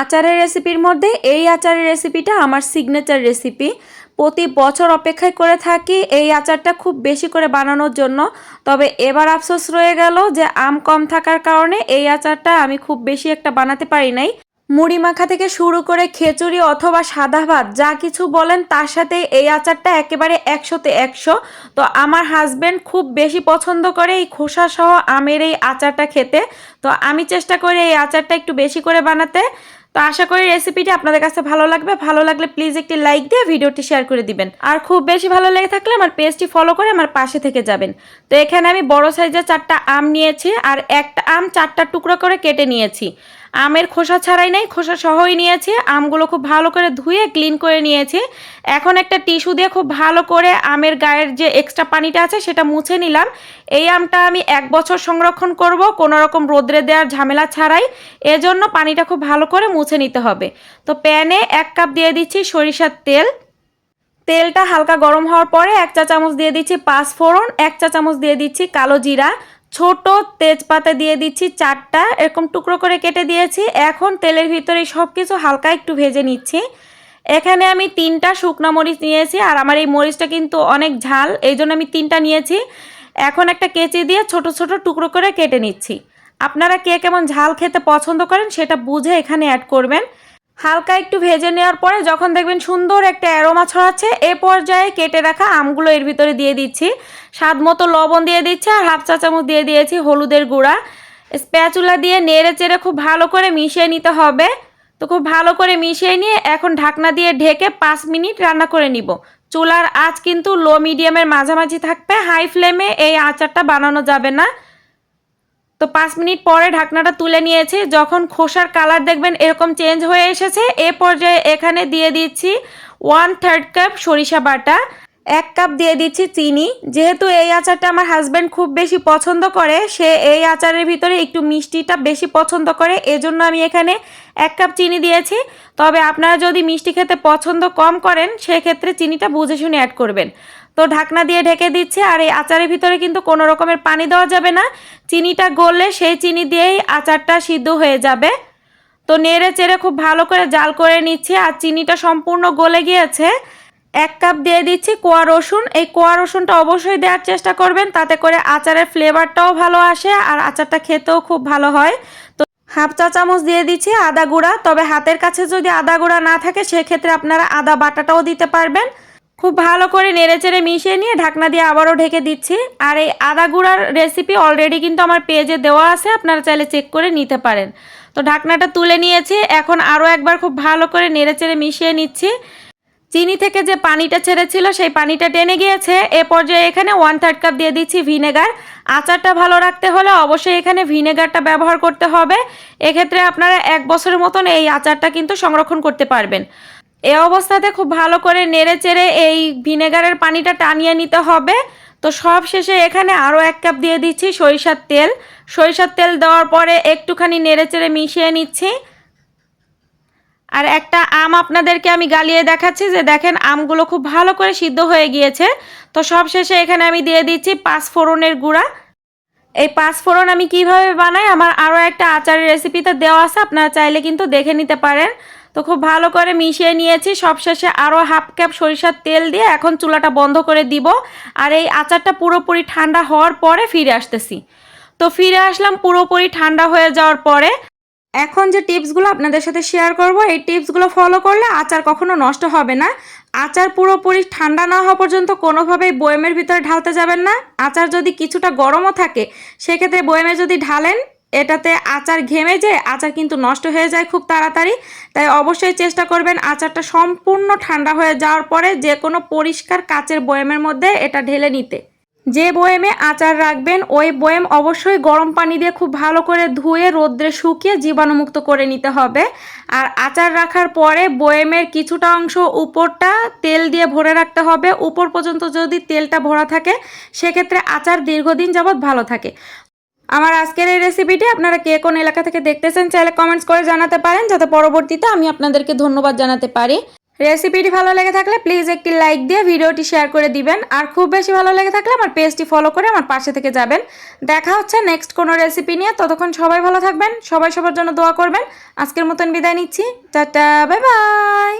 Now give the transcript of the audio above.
আচারের রেসিপির মধ্যে এই আচারের রেসিপিটা আমার সিগনেচার রেসিপি প্রতি বছর অপেক্ষায় করে থাকি এই আচারটা খুব বেশি করে বানানোর জন্য। তবে এবার আফসোস রয়ে গেল যে আম কম থাকার কারণে এই আচারটা আমি খুব বেশি একটা বানাতে পারি নাই। মুড়ি মাখা থেকে শুরু করে খিচুড়ি অথবা সাদা ভাত, যা কিছু বলেন তার সাথে এই আচারটা একেবারে একশোতে একশো। তো আমার হাজব্যান্ড খুব বেশি পছন্দ করে এই খোসা সহ আমের এই আচারটা খেতে। তো আমি চেষ্টা করি এই আচারটা একটু বেশি করে বানাতে। তো আশা করি রেসিপিটি আপনাদের কাছে ভালো লাগবে। ভালো লাগলে প্লিজ একটি লাইক দিয়ে ভিডিওটি শেয়ার করে দিবেন। আর খুব বেশি ভালো লেগে থাকলে আমার পেজটি ফলো করে আমার পাশে থেকে যাবেন। তো এখানে আমি বড় সাইজের চারটা আম নিয়েছি আর একটা আম চারটা টুকরো করে কেটে নিয়েছি। আমের খোসা ছাড়াই নাই, খোসা সহই নিয়েছি, আমগুলো খুব ভালো করে ধুয়ে ক্লিন করে নিয়েছি। এখন একটা টিস্যু দিয়ে খুব ভালো করে আমের গায়ের যে এক্সট্রা পানিটা আছে সেটা মুছে নিলাম। এই আমটা আমি এক বছর সংরক্ষণ করব, কোনো রকম রোদ্রে দেওয়ার ঝামেলা ছাড়াই। এজন্য পানিটা খুব ভালো করে মুছে নিতে হবে। তো প্যানে এক কাপ দিয়ে দিচ্ছি সরিষার তেল। তেলটা হালকা গরম হওয়ার পরে এক চা চামচ দিয়ে দিচ্ছি পাঁচ ফোড়ন এক চা চামচ দিয়ে দিচ্ছি কালো জিরা। ছোট তেজপাতা দিয়ে দিচ্ছি চারটা, এরকম টুকরো করে কেটে দিয়েছি। এখন তেলের ভিতরে সব কিছু হালকা একটু ভেজে নিচ্ছি। এখানে আমি তিনটা শুকনো মরিচ নিয়েছি আর আমার এই মরিচটা কিন্তু অনেক ঝাল, এই জন্য আমি তিনটা নিয়েছি। এখন একটা কেচি দিয়ে ছোট ছোট টুকরো করে কেটে নিচ্ছি। আপনারা কে কেমন ঝাল খেতে পছন্দ করেন সেটা বুঝে এখানে অ্যাড করবেন। হালকা একটু ভেজে নেওয়ার পরে যখন দেখবেন সুন্দর একটা অ্যারোমা ছড়াচ্ছে, এ পর্যায়ে কেটে রাখা আমগুলো এর ভিতরে দিয়ে দিচ্ছি। স্বাদ মতো লবণ দিয়ে দিচ্ছি আর হাফ চা চামচ দিয়ে দিয়েছি হলুদের গুঁড়া। স্প্যাচুলা দিয়ে নেড়ে চেড়ে খুব ভালো করে মিশিয়ে নিতে হবে। তো খুব ভালো করে মিশিয়ে নিয়ে এখন ঢাকনা দিয়ে ঢেকে পাঁচ মিনিট রান্না করে নিব। চুলার আঁচ কিন্তু লো মিডিয়ামের মাঝামাঝি থাকবে, হাই ফ্লেমে এই আচারটা বানানো যাবে না। তো পাঁচ মিনিট পরে ঢাকনাটা তুলে নিয়েছি। যখন খোসার কালার দেখবেন এরকম চেঞ্জ হয়ে এসেছে, এ পর্যায়ে এখানে দিয়ে দিচ্ছি ওয়ান থার্ড কাপ সরিষা বাটা, এক কাপ দিয়ে দিচ্ছি চিনি। যেহেতু এই আচারটা আমার হাজব্যান্ড খুব বেশি পছন্দ করে, সে এই আচারের ভিতরে একটু মিষ্টিটা বেশি পছন্দ করে, এজন্য আমি এখানে এক কাপ চিনি দিয়েছি। তবে আপনারা যদি মিষ্টি খেতে পছন্দ কম করেন, সেক্ষেত্রে চিনিটা বুঝে শুনে অ্যাড করবেন। তো ঢাকনা দিয়ে ঢেকে দিচ্ছে আর এই আচারের ভিতরে কিন্তু কোনো রকমের পানি দেওয়া যাবে না। চিনিটা গললে সেই চিনি দিয়েই আচারটা সিদ্ধ হয়ে যাবে। তো নেড়ে চেড়ে খুব ভালো করে জাল করে নিচ্ছি আর চিনিটা সম্পূর্ণ গলে গিয়েছে। এক কাপ দিয়ে দিচ্ছি কোয়া রসুন। এই কোয়া রসুনটা অবশ্যই দেওয়ার চেষ্টা করবেন, তাতে করে আচারের ফ্লেভারটাও ভালো আসে আর আচারটা খেতেও খুব ভালো হয়। তো হাফ চা চামচ দিয়ে দিচ্ছি আদা গুঁড়া। তবে হাতের কাছে যদি আদা গুঁড়া না থাকে, সেক্ষেত্রে আপনারা আদা বাটাটাও দিতে পারবেন। খুব ভালো করে নেড়েচেড়ে মিশিয়ে নিয়ে ঢাকনা দিয়ে আবারও ঢেকে দিচ্ছি। আর এই আদা গুঁড়ার রেসিপি অলরেডি কিন্তু আমার পেজে দেওয়া আছে, আপনারা চাইলে চেক করে নিতে পারেন। তো ঢাকনাটা তুলে নিয়েছি, এখন আরও একবার খুব ভালো করে নেড়েচেড়ে মিশিয়ে নিচ্ছি। চিনি থেকে যে পানিটা ছেড়েছিল, সেই পানিটা টেনে গিয়েছে। এ পর্যায়ে এখানে ওয়ান থার্ড কাপ দিয়ে দিচ্ছি ভিনেগার আচারটা ভালো রাখতে হলে অবশ্যই এখানে ভিনেগারটা ব্যবহার করতে হবে। এক্ষেত্রে আপনারা এক বছরের মতন এই আচারটা কিন্তু সংরক্ষণ করতে পারবেন। এ অবস্থাতে খুব ভালো করে নেড়ে চেড়ে এই ভিনেগারের পানিটা টানিয়ে নিতে হবে। তো সব শেষে এখানে আরও এক কাপ দিয়ে দিচ্ছি সরিষার তেল। সরিষার তেল দেওয়ার পরে একটুখানি নেড়ে চেড়ে মিশিয়ে নিচ্ছি। আর একটা আম আপনাদেরকে আমি গালিয়ে দেখাচ্ছি যে দেখেন আমগুলো খুব ভালো করে সিদ্ধ হয়ে গিয়েছে। তো সব শেষে এখানে আমি দিয়ে দিচ্ছি পাঁচ ফোড়নের গুঁড়া। এই পাঁচ ফোড়ন আমি কীভাবে বানাই? আমার আরও একটা আচারের রেসিপিতে দেওয়া আছে, আপনারা চাইলে কিন্তু দেখে নিতে পারেন। তো খুব ভালো করে মিশিয়ে নিয়েছি। সবশেষে আরও হাফ ক্যাপ সরিষার তেল দিয়ে এখন চুলাটা বন্ধ করে দিব। আর এই আচারটা পুরোপুরি ঠান্ডা হওয়ার পরে ফিরে আসতেছি। তো ফিরে আসলাম পুরোপুরি ঠান্ডা হয়ে যাওয়ার পরে। এখন যে টিপসগুলো আপনাদের সাথে শেয়ার করব, এই টিপসগুলো ফলো করলে আচার কখনো নষ্ট হবে না। আচার পুরোপুরি ঠান্ডা না হওয়া পর্যন্ত কোনোভাবেই বয়েমের ভিতরে ঢালতে যাবেন না। আচার যদি কিছুটা গরমও থাকে, সেক্ষেত্রে বয়েমে যদি ঢালেন এটাতে আচার ঘেমে যে আচার কিন্তু নষ্ট হয়ে যায় খুব তাড়াতাড়ি। তাই অবশ্যই চেষ্টা করবেন আচারটা সম্পূর্ণ ঠান্ডা হয়ে যাওয়ার পরে যে কোনো পরিষ্কার কাচের বয়েমের মধ্যে এটা ঢেলে নিতে। যে বয়েমে আচার রাখবেন, ওই বয়েম অবশ্যই গরম পানি দিয়ে খুব ভালো করে ধুয়ে রোদ্রে শুকিয়ে জীবাণুমুক্ত করে নিতে হবে। আর আচার রাখার পরে বয়েমের কিছুটা অংশ উপরটা তেল দিয়ে ভরে রাখতে হবে। উপর পর্যন্ত যদি তেলটা ভরা থাকে, সেক্ষেত্রে আচার দীর্ঘদিন যাবৎ ভালো থাকে। আমার আজকের এই রেসিপিটি আপনারা কে কোন এলাকা থেকে দেখতেছেন চাইলে কমেন্টস করে জানাতে পারেন, যাতে পরবর্তীতে আমি আপনাদেরকে ধন্যবাদ জানাতে পারি। রেসিপিটি ভালো লেগে থাকলে প্লিজ একটি লাইক দিয়ে ভিডিওটি শেয়ার করে দিবেন, আর খুব বেশি ভালো লেগে থাকলে আমার পেজটি ফলো করে আমার পাশে থেকে যাবেন। দেখা হচ্ছে নেক্সট কোনো রেসিপি নিয়ে, ততক্ষণ সবাই ভালো থাকবেন, সবাই সবার জন্য দোয়া করবেন। আজকের মতন বিদায় নিচ্ছি, টাটা বাই বাই